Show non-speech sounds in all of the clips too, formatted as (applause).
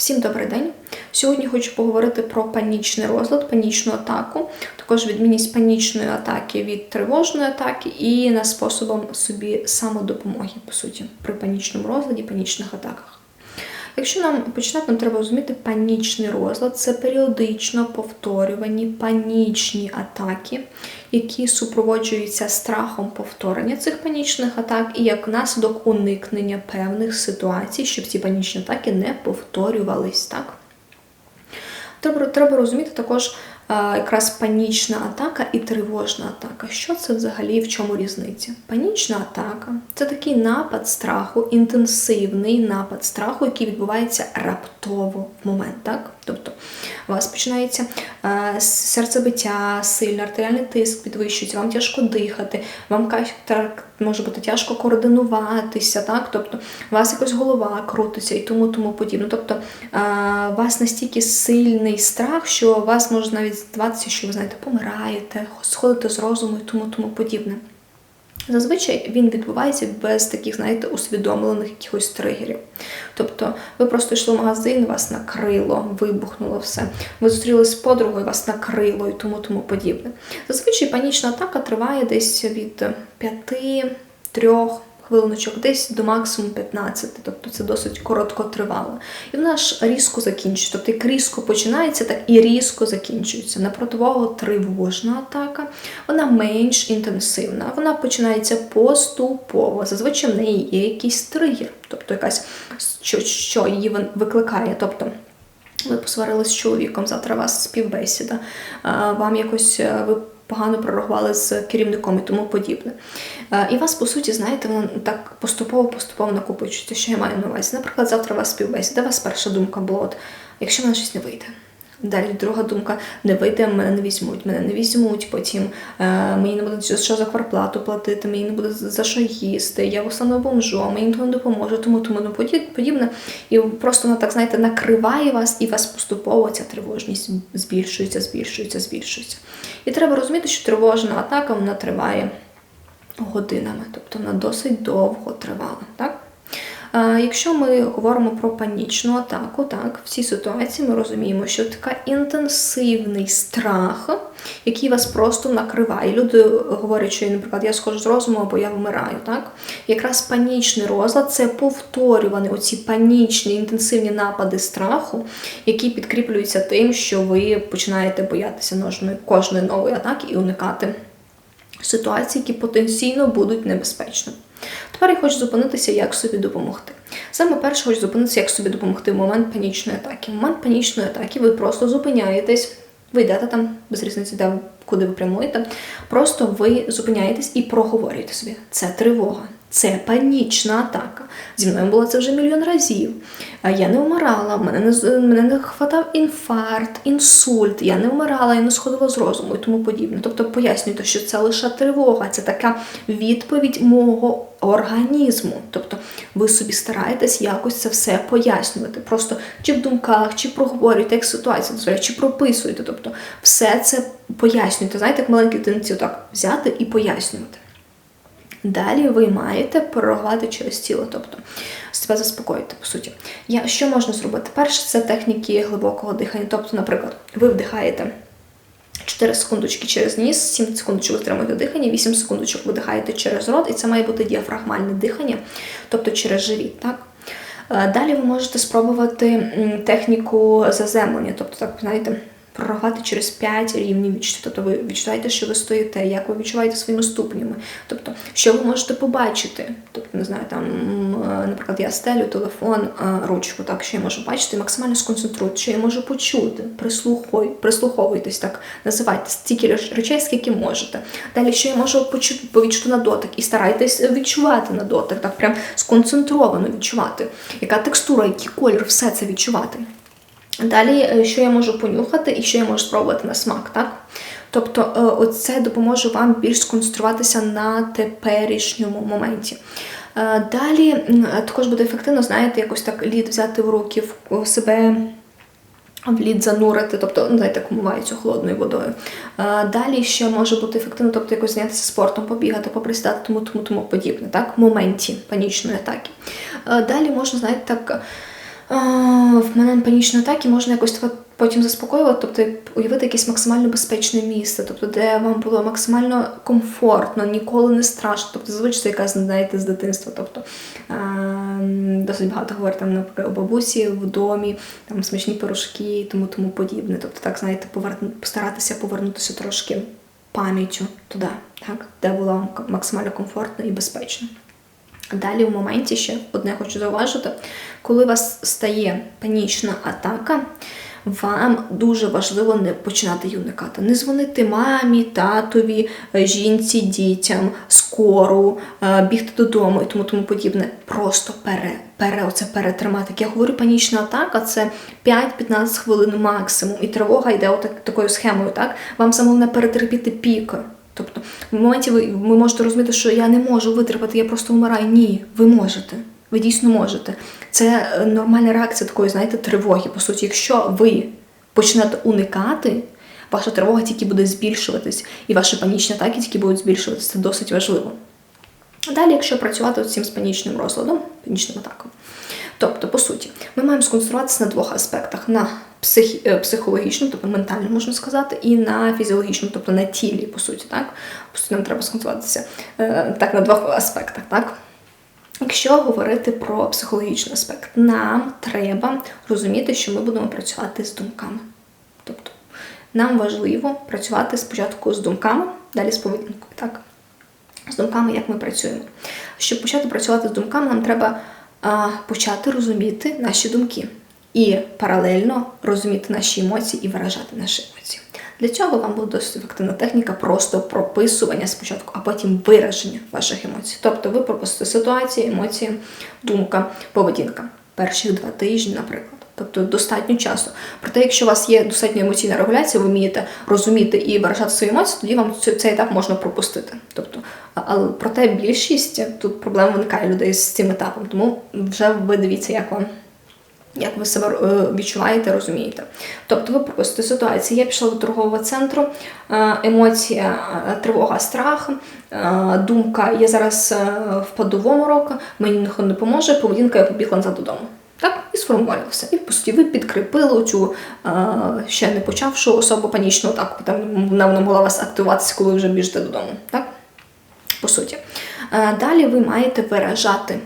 Всім добрий день. Сьогодні хочу поговорити про панічний розлад, панічну атаку, також відмінність панічної атаки від тривожної атаки і на способом собі самодопомоги, по суті, при панічному розладі, панічних атаках. Якщо нам починати, нам треба розуміти панічний розлад це періодично повторювані панічні атаки, які супроводжуються страхом повторення цих панічних атак, і як наслідок уникнення певних ситуацій, щоб ці панічні атаки не повторювались. Так? Треба, треба розуміти також якраз панічна атака і тривожна атака. Що це взагалі в чому різниця? Панічна атака це такий напад страху, інтенсивний напад страху, який відбувається раптово в момент. так? Тобто у вас починається е, серцебиття, сильний артеріальний тиск підвищується, вам тяжко дихати, вам може бути тяжко координуватися, так? тобто у вас якось голова крутиться і тому тому подібне. Тобто е, у вас настільки сильний страх, що у вас може навіть здаватися, що ви знаєте, помираєте, сходите з розуму і тому тому подібне. Зазвичай він відбувається без таких, знаєте, усвідомлених якихось тригерів. Тобто ви просто йшли в магазин, вас накрило, вибухнуло все. Ви зустрілися з подругою, вас накрило і тому тому подібне. Зазвичай панічна атака триває десь від 5-3 хвилиночок, десь до максимум 15, тобто це досить коротко тривало. І вона ж різко закінчується. Тобто як різко починається, так і різко закінчується. На противагу тривожна атака, вона менш інтенсивна, вона починається поступово. Зазвичай в неї є якийсь тригер, тобто якась що, що її викликає. тобто ви посварилися з чоловіком, завтра у вас співбесіда, вам якось е, ви погано прорахували з керівником і тому подібне. Е, і вас, по суті, знаєте, воно так поступово-поступово накопичується, що я маю на увазі. Наприклад, завтра у вас співбесіда, у вас перша думка була, от, якщо в мене щось не вийде. Далі друга думка, не вийде, мене не візьмуть, мене не візьмуть, потім е, мені не буде що за кварплату платити, мені не буде за що їсти, я остану бомжом, мені ніхто не допоможе, тому тому ну, подібне. І просто воно так, знаєте, накриває вас, і вас поступово ця тривожність збільшується, збільшується, збільшується. І треба розуміти, що тривожна атака вона триває годинами, тобто вона досить довго тривала. так? Якщо ми говоримо про панічну атаку, так, в цій ситуації ми розуміємо, що така інтенсивний страх, який вас просто накриває. Люди говорять, що, наприклад, я схожу з розуму або я вмираю. Так? Якраз панічний розлад це повторювані оці панічні інтенсивні напади страху, які підкріплюються тим, що ви починаєте боятися кожної нової атаки і уникати ситуацій, які потенційно будуть небезпечними. Тепер я хочу зупинитися, як собі допомогти. Саме перше хочу зупинитися, як собі допомогти в момент панічної атаки. В момент панічної атаки ви просто зупиняєтесь, ви йдете там, без різниці, де куди ви прямуєте. Просто ви зупиняєтесь і проговорюєте собі. Це тривога. Це панічна атака. Зі мною було це вже мільйон разів. Я не вмирала, мене не мене не хватав інфаркт, інсульт, я не вмирала, я не сходила з розуму і тому подібне. Тобто пояснюйте, що це лише тривога, це така відповідь мого організму. Тобто ви собі стараєтесь якось це все пояснювати. Просто чи в думках, чи проговорюєте, як ситуація дозволяє, чи прописуєте. Тобто все це пояснюєте. Знаєте, як маленькі дитинці отак взяти і пояснювати. Далі ви маєте пророгувати через тіло, тобто себе заспокоїти, по суті. Я, Що можна зробити? Перше, це техніки глибокого дихання. Тобто, наприклад, ви вдихаєте 4 секундочки через ніс, 7 секундочок витримуєте дихання, 8 секундочок видихаєте через рот, і це має бути діафрагмальне дихання, тобто через живіт. так? Е, далі ви можете спробувати техніку заземлення, тобто, так, знаєте, прорахувати через 5 рівнів відчуття. Тобто ви відчуваєте, що ви стоїте, як ви відчуваєте своїми ступнями. Тобто, що ви можете побачити. Тобто, не знаю, там, наприклад, я стелю телефон, ручку, так, що я можу бачити, максимально сконцентруйте, що я можу почути, прислухуй, прислуховуйтесь, так, називайте стільки речей, скільки можете. Далі, що я можу почути, повідчути на дотик, і старайтесь відчувати на дотик, так, прям сконцентровано відчувати, яка текстура, який колір, все це відчувати. Далі, е, що я можу понюхати і що я можу спробувати на смак, так? Тобто, е, це допоможе вам більш сконцентруватися на теперішньому моменті. Е, далі також буде ефективно, знаєте, якось так лід взяти в руки в себе. В лід занурити, тобто, ну, знаєте, кумувається холодною водою. Далі ще може бути ефективно, тобто якось зайнятися спортом, побігати, поприсідати, тому тому тому подібне, так, в моменті панічної атаки. Далі можна, знаєте, так в мене панічні атаки можна якось так потім заспокоювати, тобто уявити якесь максимально безпечне місце, тобто де вам було максимально комфортно, ніколи не страшно. Тобто зазвичай це якась знаєте з дитинства. Тобто досить багато говорить там, наприклад, у бабусі в домі, там смачні пирожки тому тому подібне. Тобто, так знаєте, поверну, постаратися повернутися трошки пам'яттю туди, так, де було максимально комфортно і безпечно. Далі в моменті ще одне хочу зауважити, коли у вас стає панічна атака, вам дуже важливо не починати її уникати. Не дзвонити мамі, татові, жінці, дітям, скору, е, бігти додому і тому тому подібне. Просто пере, пере, оце перетримати. Як я говорю, панічна атака це 5-15 хвилин максимум, і тривога йде отак, такою схемою. Так? Вам саме не перетерпіти пік. Тобто, в моменті ви, ви можете розуміти, що я не можу витримати, я просто вмираю. Ні, ви можете. Ви дійсно можете. Це е, нормальна реакція такої, знаєте, тривоги. По суті, якщо ви почнете уникати, ваша тривога тільки буде збільшуватись, і ваші панічні атаки тільки будуть збільшуватися. Це досить важливо. Далі, якщо працювати з цим з панічним розладом, панічним атаком, тобто, по суті, ми маємо сконцентруватися на двох аспектах: на психологічну, тобто ментально можна сказати, і на фізіологічну, тобто на тілі, по суті, так? По суті, нам треба сконцентруватися е, так на двох аспектах, так? Якщо говорити про психологічний аспект, нам треба розуміти, що ми будемо працювати з думками. Тобто нам важливо працювати спочатку з думками, далі з поведінкою. Так? З думками, як ми працюємо. Щоб почати працювати з думками, нам треба а, почати розуміти наші думки і паралельно розуміти наші емоції і виражати наші емоції. Для цього вам буде досить ефективна техніка просто прописування спочатку, а потім вираження ваших емоцій. Тобто ви прописуєте ситуації, емоції, думка, поведінка. Перших два тижні, наприклад. Тобто достатньо часу. Проте, якщо у вас є достатньо емоційна регуляція, ви вмієте розуміти і виражати свої емоції, тоді вам цей етап можна пропустити. Тобто, але проте більшість тут проблем виникає людей з цим етапом, тому вже ви дивіться, як вам як ви себе е, відчуваєте, розумієте. Тобто ви пропустите ситуацію. Я пішла до торгового центру, е, емоція, е, тривога, страх, думка, я зараз впаду в оморок, мені ніхто не допоможе, поведінка я побігла назад додому. Так, і сформувалося. І по суті, ви підкріпили цю ще не почавшу особу панічну атаку, там вона могла вас активуватися, коли ви вже біжите додому. Так? По суті. Далі ви маєте виражати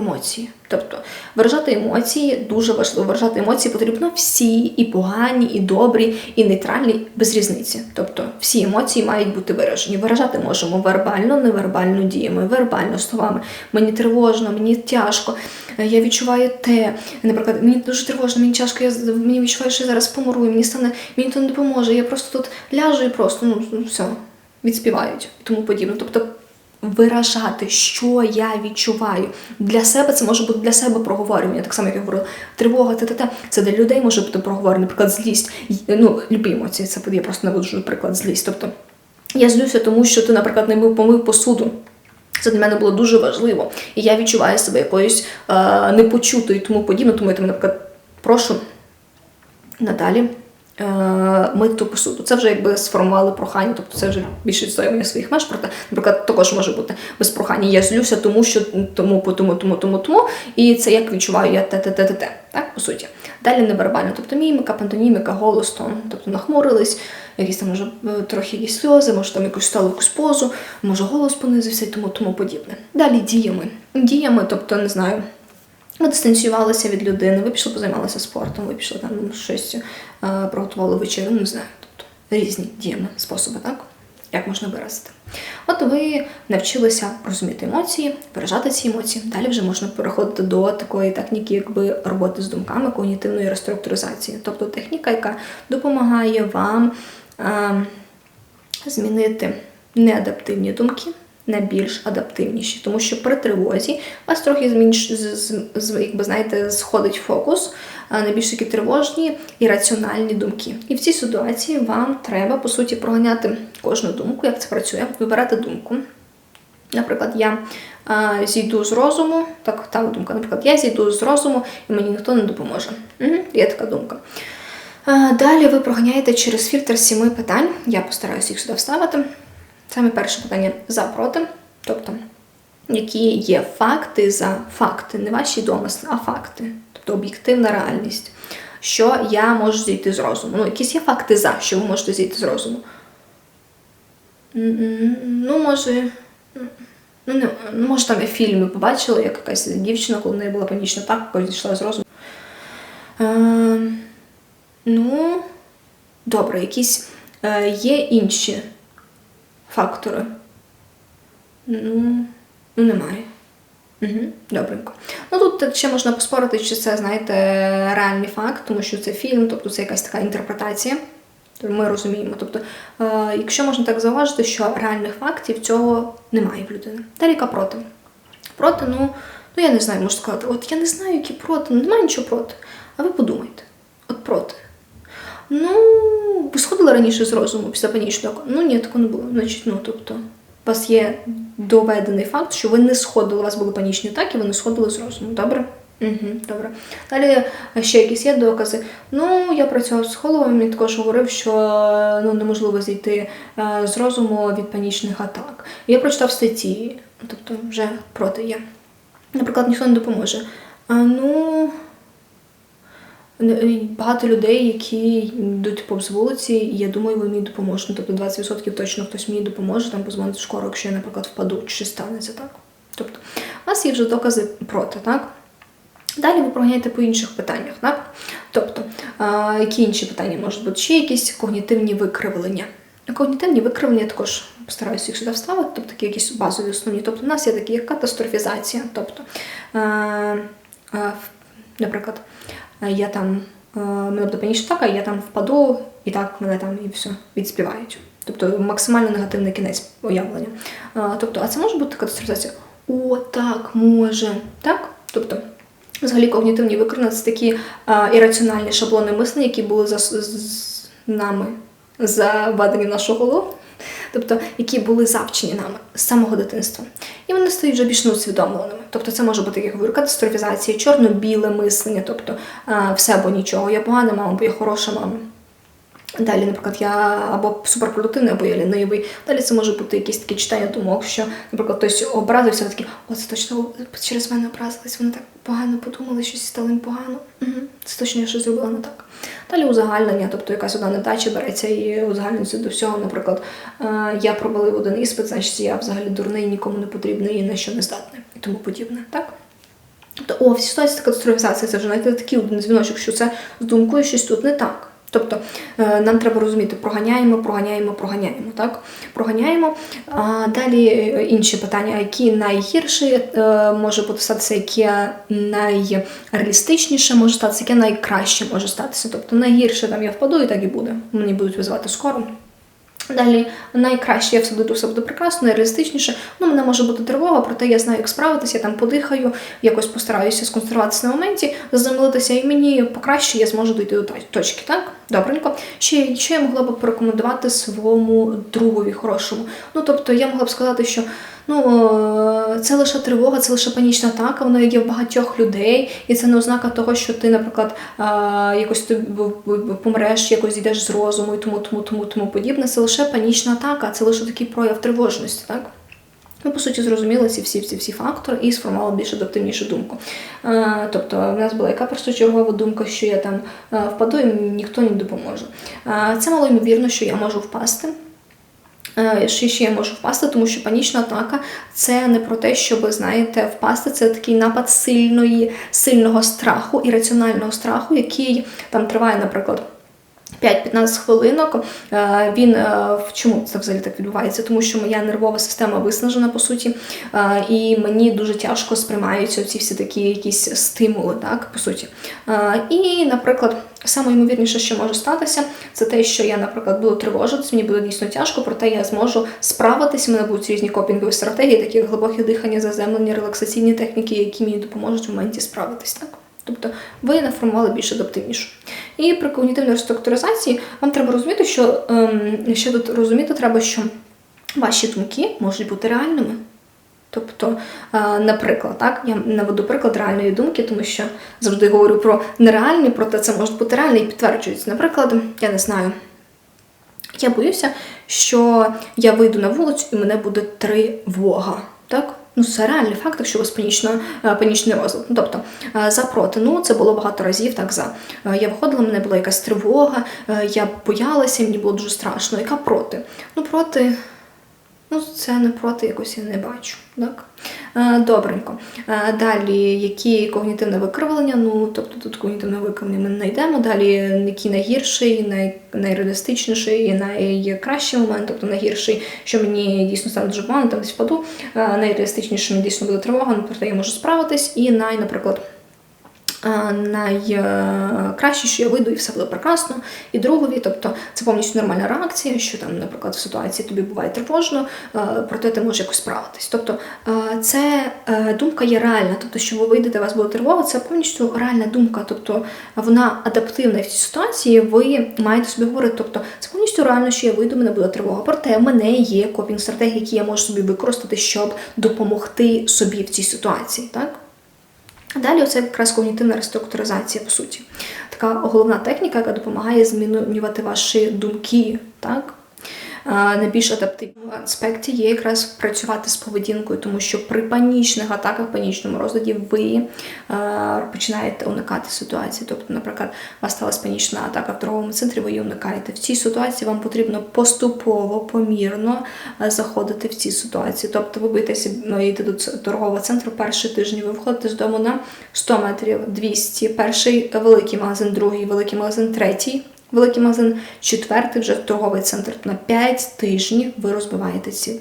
емоції. Тобто виражати емоції дуже важливо. Виражати емоції потрібно всі, і погані, і добрі, і нейтральні, без різниці. Тобто всі емоції мають бути виражені. Виражати можемо вербально, невербально діями, вербально словами. Мені тривожно, мені тяжко, я відчуваю те. Наприклад, мені дуже тривожно, мені тяжко, я мені відчуваю, що я зараз помру, мені стане, мені то не допоможе. Я просто тут ляжу і просто ну все відспівають і тому подібне. Тобто виражати, що я відчуваю. Для себе це може бути для себе проговорювання, так само, як я говорила, тривога, та та та це для людей може бути проговорення, наприклад, злість. Ну, любі емоції, це я просто наводжу, наприклад, злість. Тобто я злюся, тому що ти, наприклад, не мив помив посуду. Це для мене було дуже важливо. І я відчуваю себе якоюсь е, непочутою і тому подібне, тому я наприклад, прошу надалі. Е, мити посуду. Це вже якби сформували прохання, тобто це вже більше відстоювання своїх меж. Проте, наприклад, також може бути без прохання. Я злюся, тому що тому, тому, тому, тому, тому. І це як відчуваю я те-те-те-те-те, так, по суті. Далі невербально, тобто міміка, пантоніміка, голос, тон, тобто нахмурились, якісь там може е, трохи якісь сльози, може там якусь стали якусь позу, може голос понизився і тому тому подібне. Далі діями. Діями, тобто не знаю. Ви дистанціювалися від людини, ви пішли позаймалися спортом, ви пішли там щось е, приготували вечерю, не знаю. Тобто різні діями, способи, так? Як можна виразити. От ви навчилися розуміти емоції, виражати ці емоції. Далі вже можна переходити до такої техніки, якби роботи з думками, когнітивної реструктуризації. Тобто техніка, яка допомагає вам е, змінити неадаптивні думки на більш адаптивніші, тому що при тривозі вас трохи змінш, якби знаєте, сходить фокус на більш такі тривожні і раціональні думки. І в цій ситуації вам треба, по суті, проганяти кожну думку, як це працює, вибирати думку. Наприклад, я а, зійду з розуму, так, та думка, наприклад, я зійду з розуму і мені ніхто не допоможе. Угу, Є така думка. А, Далі ви проганяєте через фільтр сіми питань. Я постараюся їх сюди вставити. Саме перше питання за проти, тобто, які є факти за факти, не ваші домисли, а факти. тобто об'єктивна реальність, що я можу зійти з розуму. Ну, якісь є факти за, що ви можете зійти з розуму. Ну, може. Ну, не, ну, може, там я фільми побачила, як якась дівчина, коли в неї була панічна атака, зійшла з розуму. Е, ну, добре, якісь е, є інші фактори. Ну, ну немає. Угу, добренько. Ну тут ще можна поспорити, чи це, знаєте, реальний факт, тому що це фільм, тобто це якась така інтерпретація. Ми розуміємо. Тобто, е, якщо можна так зауважити, що реальних фактів цього немає в людини. Далі проти? Проти, ну, ну я не знаю, можу сказати, от я не знаю, які проти, ну немає нічого проти. А ви подумайте, от проти. Ну, ви сходили раніше з розуму після панічного? Ну ні, такого не було. Значить, ну тобто, у вас є доведений факт, що ви не сходили, у вас були панічні атаки, ви не сходили з розуму. Добре? Угу, добре. Далі ще якісь є докази. Ну, я працював з психологом, він також говорив, що ну, неможливо зійти е, з розуму від панічних атак. Я прочитав статті, тобто вже проти є. Наприклад, ніхто не допоможе. А, ну, не- багато людей, які йдуть повз вулиці, і я думаю, вони мені допоможуть. Ну, Тобто 20% точно хтось мені допоможе, там позвонити в школу, якщо я, наприклад, впаду, чи станеться так. Тобто, у вас є вже докази проти, так? Далі ви проганяєте по інших питаннях, так? Тобто, а, які інші питання можуть бути? Ще якісь когнітивні викривлення. Когнітивні викривлення також постараюся їх сюди вставити, тобто такі якісь базові основні. Тобто, у нас є такі як катастрофізація. Тобто, е, е, наприклад, е, я там е, мене буде панічна атака, я там впаду, і так мене там і все відспівають. Тобто максимально негативний кінець уявлення. Е, Тобто, а це може бути катастрофізація? О, так, може. Так? Тобто, Взагалі когнітивні викривлення це такі а, ірраціональні шаблони мислення, які були за з- з нами заведені в нашу голову, тобто які були завчені нами з самого дитинства. І вони стають вже більш неусвідомленими. Тобто це може бути, як я говорю, катастрофізація, чорно-біле мислення, тобто все або нічого. Я погана мама, бо я хороша мама. Далі, наприклад, я або суперпродуктивний, або я лінивий. Далі це може бути якісь такі читання думок, що, наприклад, хтось образився, такий, о, це точно через мене образились, вони так погано подумали, щось стало їм погано. Угу. Це точно я щось зробила не так. Далі узагальнення, тобто якась одна недача береться і узагальнюється до всього. Наприклад, е, я провалив один іспит, значить я взагалі дурний, нікому не потрібний і на що не здатний і тому подібне. Так? Тобто, о, в ситуації катастрофізація це вже знаєте, такий один дзвіночок, що це з думкою щось тут не так. Тобто е, нам треба розуміти, проганяємо, проганяємо, проганяємо, так? Проганяємо. А далі е, інші питання, які найгірші е, може бути статися, яке найреалістичніше може статися, яке найкраще може статися. Тобто найгірше там я впаду і так і буде. Мені будуть визивати скоро. Далі найкраще я все буду, все буде прекрасно, найреалістичніше. Ну, мене може бути тривога, проте я знаю, як справитися, я там подихаю, якось постараюся сконцентруватися на моменті, заземлитися, і мені покраще я зможу дійти до точки, так? Добренько. Ще що я могла б порекомендувати своєму другові хорошому? Ну, тобто, я могла б сказати, що ну, е, це лише тривога, це лише панічна атака, вона є в багатьох людей, і це не ознака того, що ти, наприклад, е, якось ти помреш, якось йдеш з розуму і тому, тому, тому, тому подібне. Це лише панічна атака, це лише такий прояв тривожності, так? Ми, по суті, зрозуміли ці всі, всі, всі фактори і сформували більш адаптивнішу думку. Е, тобто, в нас була яка першочергова думка, що я там е, впаду і ніхто не допоможе. Е, це мало ймовірно, що я можу впасти. Ще, ще я можу впасти, тому що панічна атака це не про те, щоб знаєте, впасти. Це такий напад сильної, сильного страху, ірраціонального страху, який там триває, наприклад. 5-15 хвилинок. Е, Він е, чому це взагалі так відбувається? Тому що моя нервова система виснажена по суті, е, і мені дуже тяжко сприймаються ці всі такі якісь стимули, так по суті. І, наприклад, саме ймовірніше, що може статися, це те, що я, наприклад, буду тривожитись, мені буде дійсно тяжко, проте я зможу справитись. У мене будуть різні копінгові стратегії, такі як глибоке дихання, заземлення, релаксаційні техніки, які мені допоможуть в моменті справитись. Так? Тобто ви наформували більш адаптивніше. І при когнітивній реструктуризації вам треба розуміти, що ем, ще тут розуміти треба, що ваші думки можуть бути реальними. Тобто, е, наприклад, так, я наведу приклад реальної думки, тому що завжди говорю про нереальні, проте це може бути реальне і підтверджується. Наприклад, я не знаю, я боюся, що я вийду на вулицю і мене буде тривога. Так? Ну, це реальний факт, якщо у вас панічно, е, панічний розлад. Ну, Тобто е, за проти, ну це було багато разів, так за. Е, Я виходила, мене була якась тривога, я боялася, мені було дуже страшно. Яка проти? Ну, проти. Ну, це не проти якось я не бачу. Так? Е, Добренько. Е, Далі, які когнітивне викривлення, ну тобто тут когнітивне викривлення ми не знайдемо. Далі який найгірший, най, найреалістичніший і найкращий момент, тобто найгірший, що мені дійсно стане дуже погано, там десь впаду. Е, Найреалістичніше мені дійсно буде тривога, ну, проте я можу справитись. І най, наприклад. Е, Найкраще, що я вийду і все буде прекрасно. І другові, тобто це повністю нормальна реакція, що там, наприклад, в ситуації тобі буває тривожно, е, проте ти можеш якось справитись. Тобто е, це думка є реальна, тобто, що ви вийдете, вас буде тривога, це повністю реальна думка, тобто вона адаптивна в цій ситуації. Ви маєте собі говорити, тобто це повністю реально, що я вийду, мене буде тривога. Проте в мене є копінг стратегії, які я можу собі використати, щоб допомогти собі в цій ситуації. Так? Далі це якраз когнітивна реструктуризація, по суті. Така головна техніка, яка допомагає змінювати ваші думки. Так? А, Найбільш адаптивному аспекті є якраз працювати з поведінкою, тому що при панічних атаках, панічному розладі ви е, починаєте уникати ситуації. Тобто, наприклад, у вас сталася панічна атака в торговому центрі, ви її уникаєте. В цій ситуації вам потрібно поступово, помірно е, заходити в ці ситуації. Тобто ви боїтеся ну, йти до торгового центру перші тижні, ви виходите з дому на 100 метрів, 200, перший великий магазин, другий великий магазин, третій великий магазин, четвертий вже торговий центр. На 5 тижнів ви розбиваєте ці.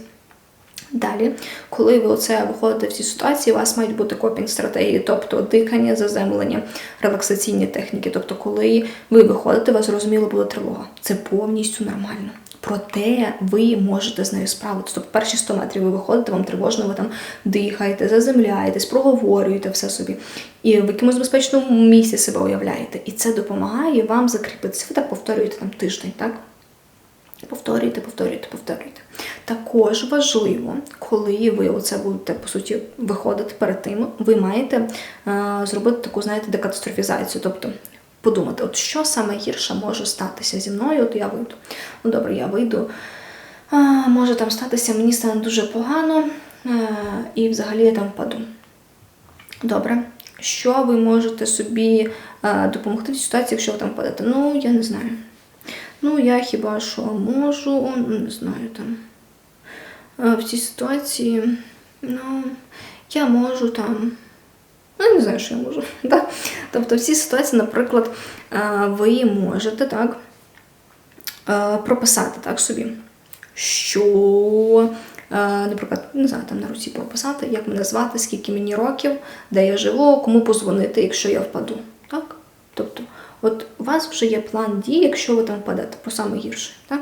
Далі, коли ви оце виходите в ці ситуації, у вас мають бути копінг стратегії, тобто дихання, заземлення, релаксаційні техніки. Тобто, коли ви виходите, у вас зрозуміло буде тривога. Це повністю нормально. Проте ви можете з нею справитися. Тобто перші 100 метрів ви виходите, вам тривожно, ви там дихаєте, заземляєтесь, проговорюєте все собі. І в якомусь безпечному місці себе уявляєте. І це допомагає вам закріпитися. Ви так повторюєте там тиждень, так? Повторюйте, повторюйте, повторюйте. Також важливо, коли ви оце будете по суті виходити перед тим, ви маєте е, зробити таку, знаєте, декатастрофізацію. Тобто подумати, от що саме гірше може статися зі мною, от я вийду. Ну добре, я вийду. А, може там статися, мені стане дуже погано, е, і взагалі я там впаду. Добре. Що ви можете собі е, допомогти в ситуації, якщо ви там впадете? Ну, я не знаю. Ну, я хіба що можу, ну, не знаю там. Е, В цій ситуації, ну, я можу там. Ну, я не знаю, що я можу. (laughs) Да? Тобто, в цій ситуації, наприклад, е, ви можете так е, прописати так собі, що, е, наприклад, не знаю, там на руці прописати, як мене звати, скільки мені років, де я живу, кому позвонити, якщо я впаду. Так? Тобто, от у вас вже є план дій, якщо ви там впадете, про саме гірше. Так?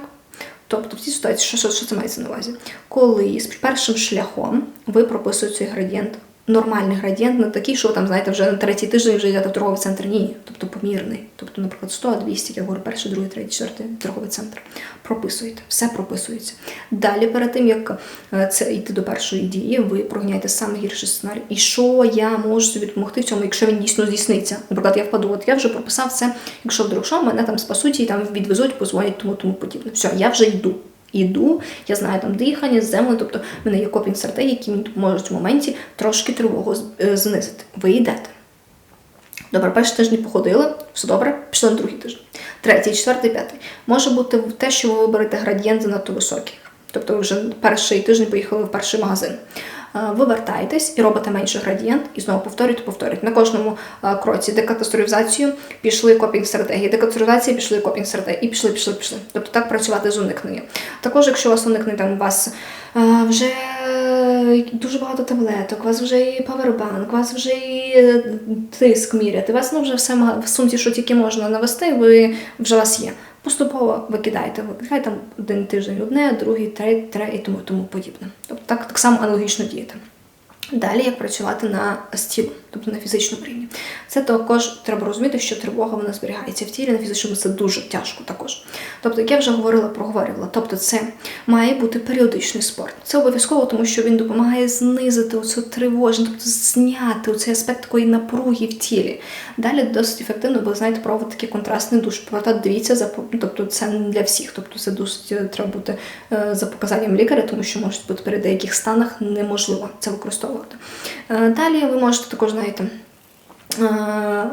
Тобто в цій ситуації, що, що, що це мається на увазі? Коли з першим шляхом ви прописуєте цей градієнт, нормальний градієнт, не такий, що там, знаєте, вже на третій тиждень вже йдете в торговий центр. Ні, тобто помірний. Тобто, наприклад, 100, 200, я говорю, перший, другий, третій, четвертий торговий центр. Прописуєте, все прописується. Далі, перед тим як е, це йти до першої дії, ви прогняєте саме гірший сценарій. І що я можу допомогти в цьому, якщо він дійсно здійсниться? Наприклад, я впаду, от я вже прописав це, якщо вдруг що, мене там спасуть і там відвезуть, позвонять, тому тому подібне. Все, я вже йду. Іду, я знаю там дихання, землю, тобто в мене є копінг стратегії, які мені допоможуть в моменті трошки тривогу е, знизити. Ви йдете. Добре, перші тижні походили, все добре, пішли на другий тиждень. Третій, четвертий, п'ятий. Може бути те, що ви виберете градієнт занадто високий. Тобто ви вже перший тиждень поїхали в перший магазин. Е, Ви вертаєтесь і робите менший градієнт, і знову повторюєте, повторюєте. На кожному е, кроці декатастрофізацію пішли копінг стратегії, декатастрофізація пішли копінг стратегії, і пішли, пішли, пішли. Тобто так працювати з уникненням. Також, якщо у вас уникнення, там у вас е, вже е, дуже багато таблеток, у вас вже і павербанк, у вас вже і е, тиск міряти, у вас ну, вже все в сумці, що тільки можна навести, ви вже у вас є. Поступово викидайте, викидайте там один тиждень одне, другий, третій, третій і тому, тому подібне. Тобто так, так само аналогічно діяти. Далі як працювати на з тілом. Тобто на фізичному рівні. Це також треба розуміти, що тривога вона зберігається в тілі, на фізичному це дуже тяжко також. Тобто, як я вже говорила, проговорювала, тобто це має бути періодичний спорт. Це обов'язково, тому що він допомагає знизити оцю тривожність, тобто зняти цей аспект такої напруги в тілі. Далі досить ефективно, бо знаєте, пробувати такий контрастний душ. Проте дивіться тобто це не для всіх. Тобто це досить е, треба бути е, за показанням лікаря, тому що може бути при деяких станах неможливо це використовувати. Е, Далі ви можете також знаєте.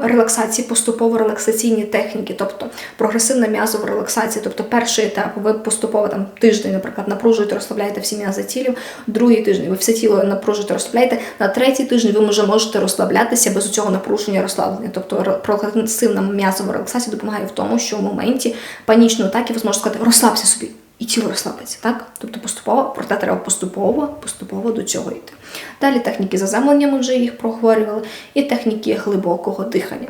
е, Релаксації, поступово релаксаційні техніки, тобто прогресивна м'язова релаксація, тобто перший етап, ви поступово там тиждень, наприклад, напружуєте, розслабляєте всі м'язи тілів, другий тиждень ви все тіло напружуєте, розслабляєте, на третій тиждень ви вже можете розслаблятися без цього напруження розслаблення. Тобто ре- прогресивна м'язова релаксація допомагає в тому, що в моменті панічної атаки ви зможете сказати, розслабся собі. І тіло розслабиться, так? Тобто поступово, проте треба поступово, поступово до цього йти. Далі техніки заземлення, ми вже їх проговорювали, і техніки глибокого дихання.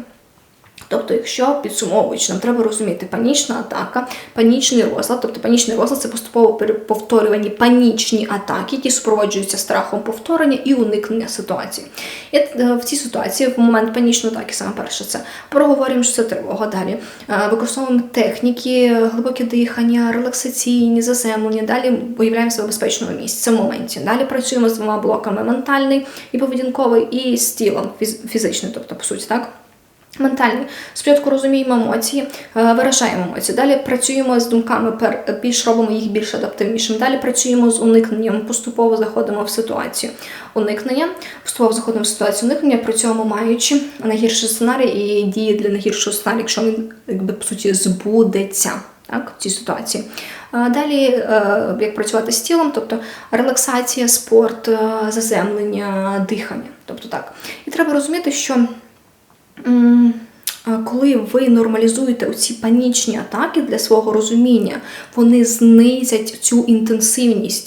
Тобто, якщо підсумовуючи, нам треба розуміти панічна атака, панічний розлад, тобто панічний розлад це поступово повторювані панічні атаки, які супроводжуються страхом повторення і уникнення ситуації. І е, в цій ситуації, в момент панічної атаки, саме перше це проговорюємо, що це тривога. Далі е, використовуємо техніки, глибоке дихання, релаксаційні, заземлення. Далі виявляємо себе в безпечному місці. В моменті. Далі працюємо з двома блоками: ментальний і поведінковий, і з тілом фіз- фізичний, тобто по суті, так. Ментальний. Спочатку розуміємо емоції, е, виражаємо емоції. Далі працюємо з думками, більш робимо їх більш адаптивнішими. Далі працюємо з уникненням, поступово заходимо в ситуацію уникнення, поступово заходимо в ситуацію уникнення, працюємо маючи найгірший сценарій і дії для найгіршого сценарію, якщо він якби по суті збудеться. Так, в цій ситуації. Далі, е, як працювати з тілом, тобто релаксація, спорт, е, заземлення, дихання. Тобто так. І треба розуміти, що коли ви нормалізуєте ці панічні атаки для свого розуміння, вони знизять цю інтенсивність